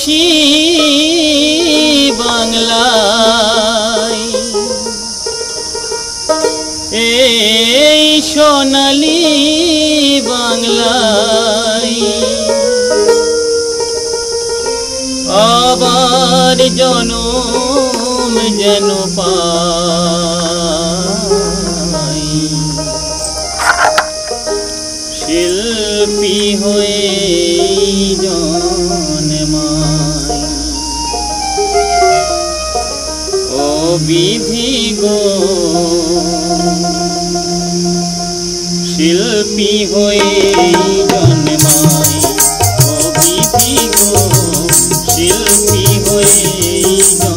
খুশি বাংলায়। এই সোনালি বাংলায়। আবার জনম যেন শিল্পী হয়ে বিধি গো। শিল্পী হয়ে জন্মাই ও বিধি গো। শিল্পী হয়ে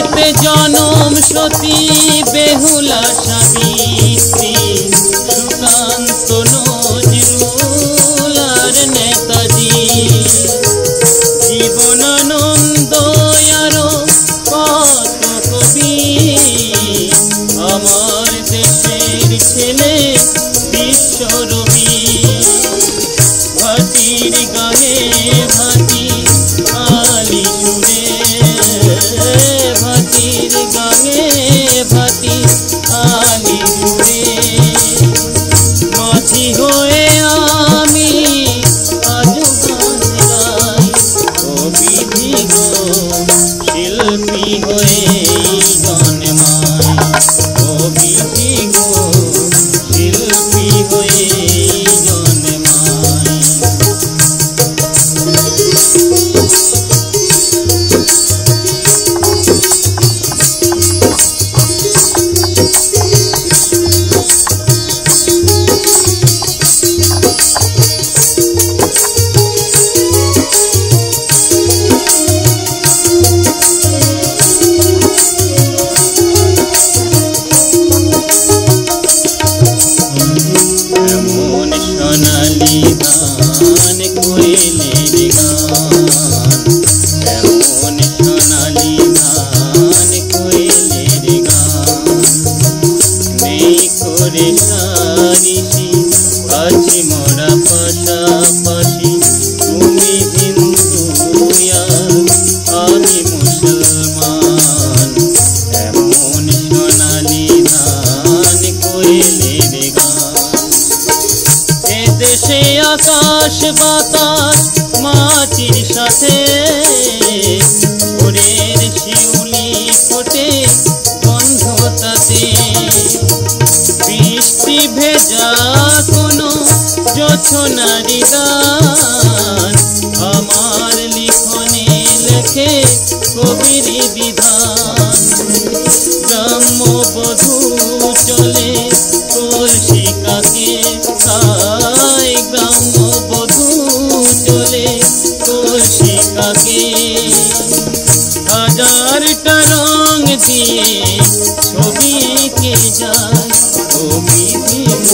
দেশেতে জনম সতী বেহুলা সাবিত্রী সুকান্ত নজরুল আর নেতাজি জীবনানন্দ আরও কত কবি। আমার দেশের ছেলে বিশ্বরবি ভাটির গানে এমন সোনালি গান কোয়েলের গান এদেশে আকাশ বাতাস, মাটির সাথে। ভোরের শিউলি ফোটে গন্ধ তাতে বৃষ্টি ভেজা কোনো জোছনারি গান, আমার লিখনে লেখে কবির বিধান। গ্রাম্য বধূ চলে কলসি ছবি যায়। দিব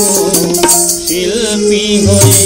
শিল্পী হয়ে